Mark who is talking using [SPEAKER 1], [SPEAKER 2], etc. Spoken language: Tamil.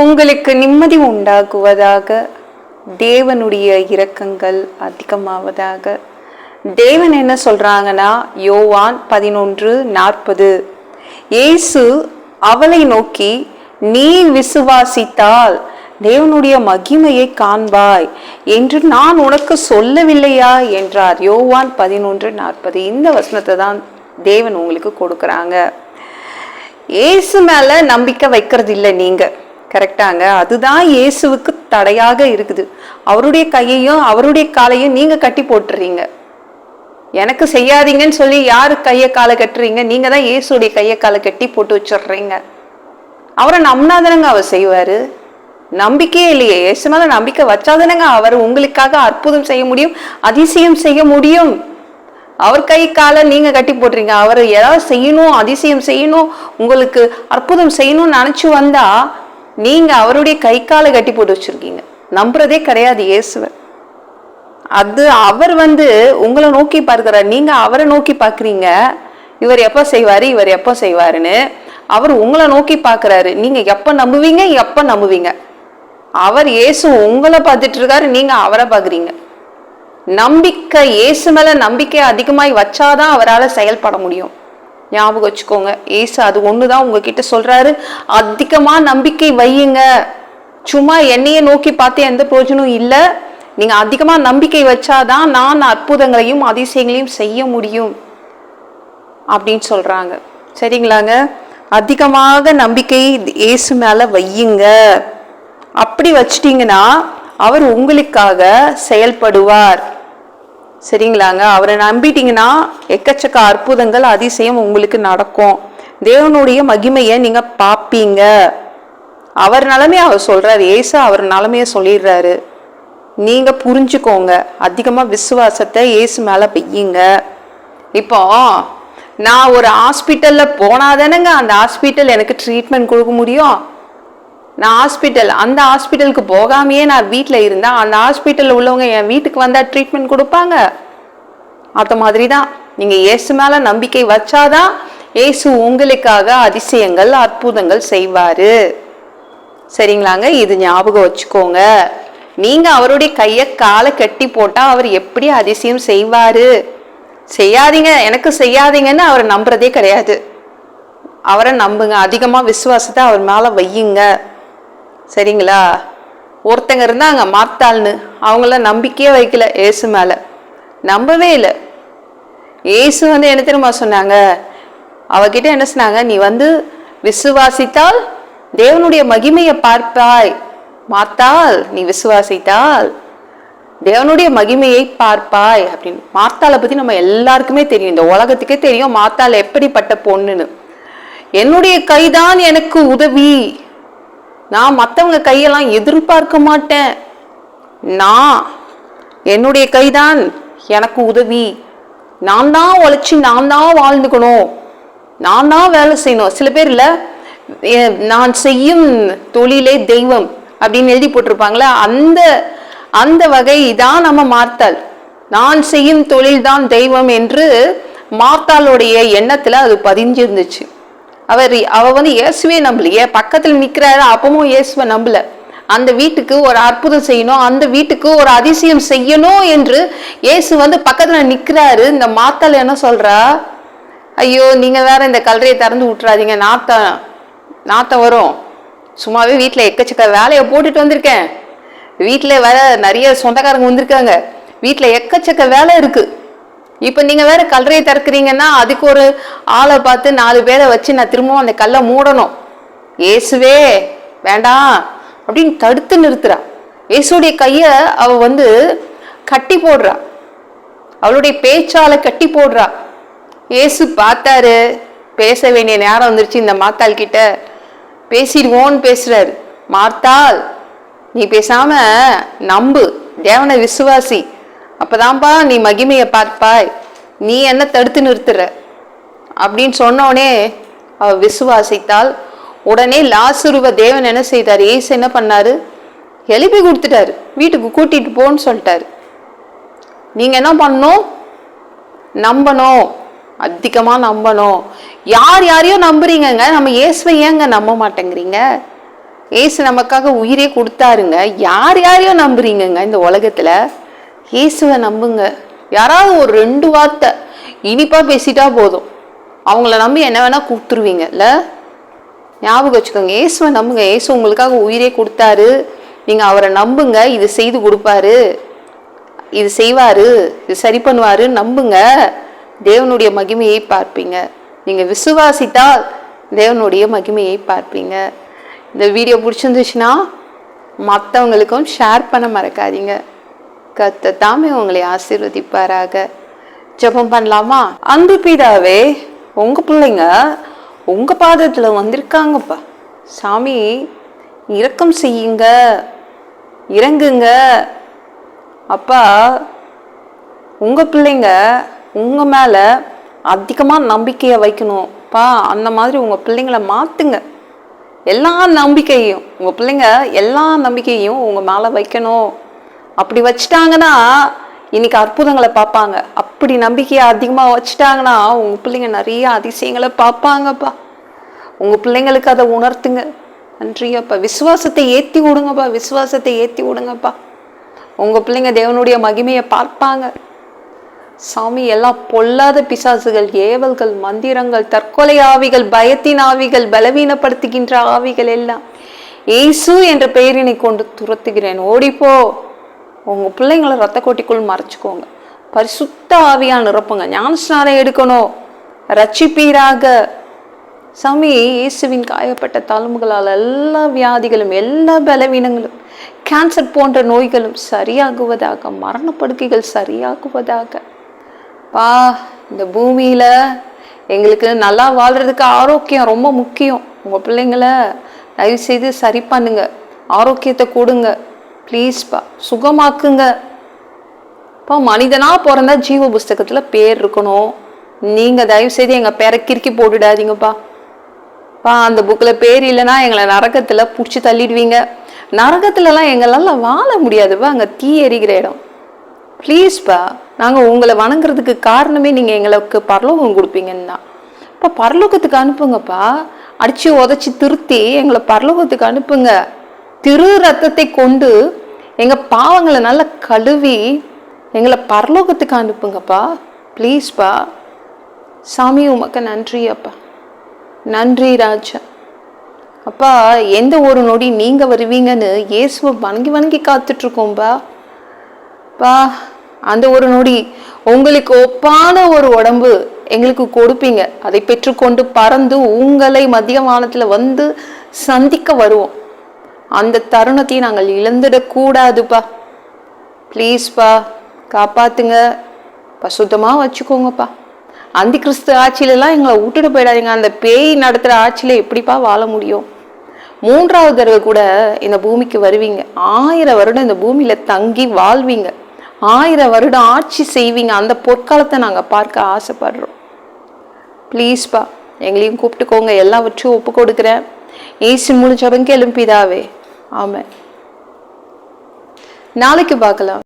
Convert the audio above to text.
[SPEAKER 1] உங்களுக்கு நிம்மதி உண்டாகுவதாக தேவனுடைய இரக்கங்கள் அதிகமாவதாக. தேவன் என்ன சொல்கிறாங்கன்னா யோவான் பதினொன்று நாற்பது. இயேசு அவளை நோக்கி நீ விசுவாசித்தால் தேவனுடைய மகிமையை காண்பாய் என்று நான் உனக்கு சொல்லவில்லையா? என்றார். யோவான் பதினொன்று நாற்பது. இந்த வசனத்தை தான் தேவன் உங்களுக்கு கொடுக்குறாங்க. இயேசு மேலே நம்பிக்கை வைக்கிறது இல்லை நீங்கள் கரெக்டாங்க. அதுதான் இயேசுவுக்கு தடையாக இருக்குது. அவருடைய கையையும் அவருடைய காலையும் நீங்கள் கட்டி போட்டுறீங்க. எனக்கு செய்யாதீங்கன்னு சொல்லி யார் கையை காலை கட்டுறீங்க? நீங்கள் தான் இயேசுடைய கையை காலை கட்டி போட்டு வச்சிடுறீங்க. அவரை நம்பினாதானங்க அவர் செய்வார்? நம்பிக்கையே இல்லையே. இயேசு மேலே நம்பிக்கை வச்சாதானங்க அவர் உங்களுக்காக அற்புதம் செய்ய முடியும் அதிசயம் செய்ய முடியும். அவர் கை காலை நீங்கள் கட்டி போட்டுறீங்க. அவர் ஏதாவது செய்யணும் அதிசயம் செய்யணும் உங்களுக்கு அற்புதம் செய்யணும்னு நினச்சி வந்தால் நீங்க அவருடைய கை காலை கட்டி போட்டு வச்சிருக்கீங்க. நம்புறதே கிடையாது இயேசுவை. அது அவர் வந்து உங்களை நோக்கி பார்க்கிறார். நீங்க அவரை நோக்கி பார்க்குறீங்க. இவர் எப்போ செய்வார்? இவர் எப்போ செய்வாருன்னு அவர் உங்களை நோக்கி பார்க்குறாரு. நீங்கள் எப்போ நம்புவீங்க? எப்போ நம்புவீங்க? அவர் இயேசு உங்களை பார்த்துட்டு இருக்காரு. நீங்கள் அவரை பார்க்குறீங்க. நம்பிக்கை இயேசு மேலே நம்பிக்கை அதிகமாய் வச்சாதான் அவரால் செயல்பட முடியும். ஞாபகம் வச்சுக்கோங்க. ஏசு அது ஒன்று தான் உங்ககிட்ட சொல்கிறாரு அதிகமாக நம்பிக்கை வையுங்க. சும்மா என்னையே நோக்கி பார்த்து எந்த பிரயோஜனம் இல்லை. நீங்கள் அதிகமாக நம்பிக்கை வச்சாதான் நான் அற்புதங்களையும் அதிசயங்களையும் செய்ய முடியும். அப்படின்னு சொல்கிறாங்க சரிங்களாங்க? அதிகமாக நம்பிக்கை இயேசு மேலே வையுங்க. அப்படி வச்சிட்டிங்கன்னா அவர் உங்களுக்காக செயல்படுவார். சரிங்களாங்க? அவரை நம்பிட்டீங்கன்னா எக்கச்சக்க அற்புதங்கள் அதிசயம் உங்களுக்கு நடக்கும். தேவனுடைய மகிமையை நீங்க பார்ப்பீங்க அவர் நிலமைய அவர் சொல்றாரு. ஏசு அவர் நிலைமைய சொல்லிடுறாரு. நீங்க புரிஞ்சுக்கோங்க. அதிகமா விசுவாசத்தை ஏசு மேல பெய்யுங்க இப்போ நான் ஒரு ஹாஸ்பிட்டல்ல போனாதானங்க அந்த ஹாஸ்பிட்டல் எனக்கு ட்ரீட்மெண்ட் கொடுக்க முடியும்? நான் ஹாஸ்பிட்டல் அந்த ஹாஸ்பிட்டலுக்கு போகாமையே நான் வீட்டில் இருந்தால் அந்த ஹாஸ்பிட்டலில் உள்ளவங்க என் வீட்டுக்கு வந்தால் ட்ரீட்மெண்ட் கொடுப்பாங்க. அது மாதிரி தான் நீங்கள் இயேசு மேலே நம்பிக்கை வச்சாதான் இயேசு உங்களுக்காக அதிசயங்கள் அற்புதங்கள் செய்வார். சரிங்களாங்க? இது ஞாபகம் வச்சுக்கோங்க. நீங்கள் அவருடைய கையை காலை கட்டி போட்டால் அவர் எப்படி அதிசயம் செய்வார்? செய்யாதீங்க. எனக்கு செய்யாதீங்கன்னு அவர் நம்புறதே கிடையாது. அவரை நம்புங்க. அதிகமாக விசுவாசத்தை அவர் மேலே வையுங்க. சரிங்களா? ஒருத்தங்க இருந்தாங்க மாத்தாள்னு அவங்கள நம்பிக்கையே வைக்கல ஏசு மேல. நம்பவே இல்லை. ஏசு வந்து என்ன தெரியுமா சொன்னாங்க? அவகிட்ட என்ன சொன்னாங்க? நீ வந்து விசுவாசித்தால் தேவனுடைய மகிமையை பார்ப்பாய். மாத்தாள் நீ விசுவாசித்தால் தேவனுடைய மகிமையை பார்ப்பாய். அப்படின்னு. மாத்தாளை பத்தி நம்ம எல்லாருக்குமே தெரியும். இந்த உலகத்துக்கே தெரியும் மாத்தாள் எப்படிப்பட்ட பொண்ணுன்னு. என்னுடைய கைதான் எனக்கு உதவி. நான் மற்றவங்க கையெல்லாம் எதிர்பார்க்க மாட்டேன். நான் என்னுடைய கைதான் எனக்கு உதவி. நான் தான் உழைச்சி நான் தான் வாழ்ந்துக்கணும். நான் தான் வேலை செய்யணும். சில பேர் இல்லை நான் செய்யும் தொழிலே தெய்வம் அப்படின்னு எழுதி போட்டிருப்பாங்களே அந்த அந்த வகை தான் நம்ம மார்த்தாள் நான் செய்யும் தொழில் தான் தெய்வம் என்று மார்த்தாளுடைய எண்ணத்தில் அது பதிஞ்சிருந்துச்சு. அவர் அவ வந்து இயேசுவே நம்பலையே. பக்கத்தில் நிற்கிறாரு அப்பவும் இயேசுவை நம்பல. அந்த வீட்டுக்கு ஒரு அற்புதம் செய்யணும் அந்த வீட்டுக்கு ஒரு அதிசயம் செய்யணும் என்று இயேசு வந்து பக்கத்தில் நிற்கிறாரு இந்த மாத்தால் என்ன சொல்றா? ஐயோ நீங்கள் வேற இந்த கல்லறையை திறந்து விட்டுறாதீங்க. நாத்தம் நாத்தம் வரும். சும்மாவே வீட்டில் எக்கச்சக்க வேலையை போட்டுட்டு வந்திருக்கேன். வீட்டில் வேற நிறைய சொந்தக்காரங்க வந்திருக்காங்க. வீட்டில் எக்கச்சக்க வேலை இருக்குது இப்போ நீங்க வேற கல்லறையை திறக்கிறீங்கன்னா அதுக்கு ஒரு ஆளை பார்த்து நாலு பேரை வச்சு நான் திரும்பவும் அந்த கல்லை மூடணும். இயேசுவே வேண்டாம் அப்படின்னு தடுத்து நிறுத்துறா. இயேசுடைய கையை அவ வந்து கட்டி போடுறா. அவளுடைய பேச்சால கட்டி போடுறா. ஏசு பார்த்தாரு பேச வேண்டிய நேரம் வந்துருச்சு இந்த மாத்தாள் கிட்ட. பேசிடுவோன்னு பேசுறாரு. மார்த்தாள் நீ பேசாம நம்பு தேவனை விசுவாசி. அப்பதான்பா நீ மகிமையை பார்ப்பாய். நீ என்ன தடுத்து நிறுத்துற? அப்படின்னு சொன்னோடனே அவ விசுவாசித்தால் உடனே லாசுருவ தேவன் என்ன செய்தார்? ஏசு என்ன பண்ணாரு? எழுப்பி கொடுத்துட்டாரு. வீட்டுக்கு கூட்டிட்டு போன்னு சொல்லிட்டாரு. நீங்க என்ன பண்ணணும்? நம்பணும். அதிகமா நம்பணும். யார் யாரையோ நம்புறீங்கங்க. நம்ம இயேசுவை ஏங்க நம்ப மாட்டேங்கிறீங்க? ஏசு நமக்காக உயிரே கொடுத்தாருங்க. யார் யாரையோ நம்புறீங்கங்க இந்த உலகத்துல? இயேசுவை நம்புங்க. யாராவது ஒரு ரெண்டு வார்த்தை இனிப்பாக பேசிட்டா போதும். அவங்கள நம்பி என்ன வேணால் கொடுத்துருவீங்கல்ல ஞாபகம் வச்சுக்கோங்க. இயேசுவை நம்புங்க. இயேசு உங்களுக்காக உயிரே கொடுத்தாரு. நீங்கள் அவரை நம்புங்க. இது செய்து கொடுப்பாரு. இது செய்வார். இது சரி பண்ணுவார் நம்புங்க. தேவனுடைய மகிமையை பார்ப்பீங்க. நீங்கள் விசுவாசித்தால் தேவனுடைய மகிமையை பார்ப்பீங்க. இந்த வீடியோ பிடிச்சிருந்துச்சுன்னா மற்றவங்களுக்கும் ஷேர் பண்ண மறக்காதீங்க. கத்த தாமே உங்களை ஆசீர்வதிப்பாராக. ஜெபம் பண்ணலாமா? அன்பு பீடாவே உங்க பிள்ளைங்க உங்க பாதத்துல வந்திருக்காங்கப்பா. சாமி இரக்கம் செய்யுங்க இறங்குங்க. அப்பா உங்க பிள்ளைங்க உங்க மேல அதிகமாக நம்பிக்கையை வைக்கணும்ப்பா. அந்த மாதிரி உங்க பிள்ளைங்கள மாத்துங்க. எல்லா நம்பிக்கையும் உங்க பிள்ளைங்க எல்லா நம்பிக்கையும் உங்க மேல வைக்கணும். அப்படி வச்சுட்டாங்கன்னா இன்னைக்கு அற்புதங்களை பார்ப்பாங்க. அப்படி நம்பிக்கையை அதிகமாக வச்சுட்டாங்கன்னா உங்கள் பிள்ளைங்க நிறைய அதிசயங்களை பார்ப்பாங்கப்பா. உங்கள் பிள்ளைங்களுக்கு அதை உணர்த்துங்க. நன்றியப்பா. விசுவாசத்தை ஏற்றி விடுங்கப்பா. விசுவாசத்தை ஏற்றி விடுங்கப்பா. உங்கள் பிள்ளைங்க தேவனுடைய மகிமையை பார்ப்பாங்க. சாமி எல்லாம் பொல்லாத பிசாசுகள் ஏவல்கள் மந்திரங்கள் தற்கொலை ஆவிகள் பயத்தின் ஆவிகள் பலவீனப்படுத்துகின்ற ஆவிகள் எல்லாம். ஏசு என்ற பெயரினை கொண்டு துரத்துகிறேன். ஓடிப்போ. உங்கள் பிள்ளைங்களை ரத்த கோட்டிக்குள் மறைச்சிக்கோங்க. பரிசுத்த ஆவியாக நிரப்புங்க. ஞானஸ்நானம் எடுக்கணும். ரட்சிப்பீராக சாமி இயேசுவின் காயப்பட்ட தழும்புகளால் எல்லா வியாதிகளும் எல்லா பலவீனங்களும் கேன்சர் போன்ற நோய்களும் சரியாகுவதாக மரணப்படுக்கைகள் சரியாகுவதாக. பா இந்த பூமியில் எங்களுக்கு நல்லா வாழ்கிறதுக்கு ஆரோக்கியம் ரொம்ப முக்கியம். உங்கள் பிள்ளைங்கள தயவு செய்து சரி பண்ணுங்க. ஆரோக்கியத்தை கொடுங்க. ப்ளீஸ்ப்பா சுகமாக்குங்க. இப்போ மனிதனாக பிறந்தா ஜீவ புஸ்தகத்தில் பேர் இருக்கணும். நீங்கள் தயவு செய்து பேரை கிறுக்கி போட்டுடாதீங்கப்பா. பா அந்த புக்கில் பேர் இல்லைன்னா எங்களை நரகத்தில் பிடிச்சி தள்ளிடுவீங்க. நரகத்துலலாம் எங்களால் வாழ முடியாதுப்பா அங்கே தீ எரிகிற இடம். ப்ளீஸ்ப்பா நாங்கள் உங்களை வணங்குறதுக்கு காரணமே நீங்கள் எங்களுக்கு பரலோகம் கொடுப்பீங்கன்னா. இப்போ பரலோகத்துக்கு அனுப்புங்கப்பா. அடித்து உதச்சி திருத்தி எங்களை பரலோகத்துக்கு அனுப்புங்க. திரு ரத்தத்தை கொண்டு எங்கள் பாவங்களை நல்லா கழுவி எங்களை பரலோகத்துக்கு அனுப்புங்கப்பா. ப்ளீஸ்ப்பா சாமி உமக்கு நன்றி அப்பா. நன்றி ராஜா. அப்பா எந்த ஒரு நொடி நீங்கள் வருவீங்கன்னு இயேசுவை வணங்கி வணங்கி காத்துட்டு பா அந்த ஒரு நொடி உங்களுக்கு ஒப்பான ஒரு உடம்பு எங்களுக்கு கொடுப்பீங்க. அதை பெற்றுக்கொண்டு பறந்து உங்களை மதிய வானத்தில் வந்து சந்திக்க வருவோம். அந்த தருணத்தையும் நாங்கள் இழந்துடக்கூடாதுப்பா. ப்ளீஸ்ப்பா காப்பாத்துங்க. பசுத்தமாக வச்சுக்கோங்கப்பா. அந்த கிறிஸ்து ஆட்சியிலலாம் எங்களை விட்டுட்டு போயிடாதீங்க. அந்த பேய் நடத்துகிற ஆட்சியில் எப்படிப்பா வாழ முடியும்? மூன்றாவது தடவை கூட இந்த பூமிக்கு வருவீங்க. ஆயிரம் வருடம் இந்த பூமியில் தங்கி வாழ்வீங்க. ஆயிரம் வருடம் ஆட்சி செய்வீங்க. அந்த பொற்காலத்தை நாங்கள் பார்க்க ஆசைப்படுறோம். ப்ளீஸ்ப்பா எங்களையும் கூப்பிட்டுக்கோங்க. எல்லாவற்றையும் ஒப்பு கொடுக்குறேன் ஏசி முழு ஜபங்க எழும்பிதாவே ஆமாம் நாளைக்கு பார்க்கலாம்.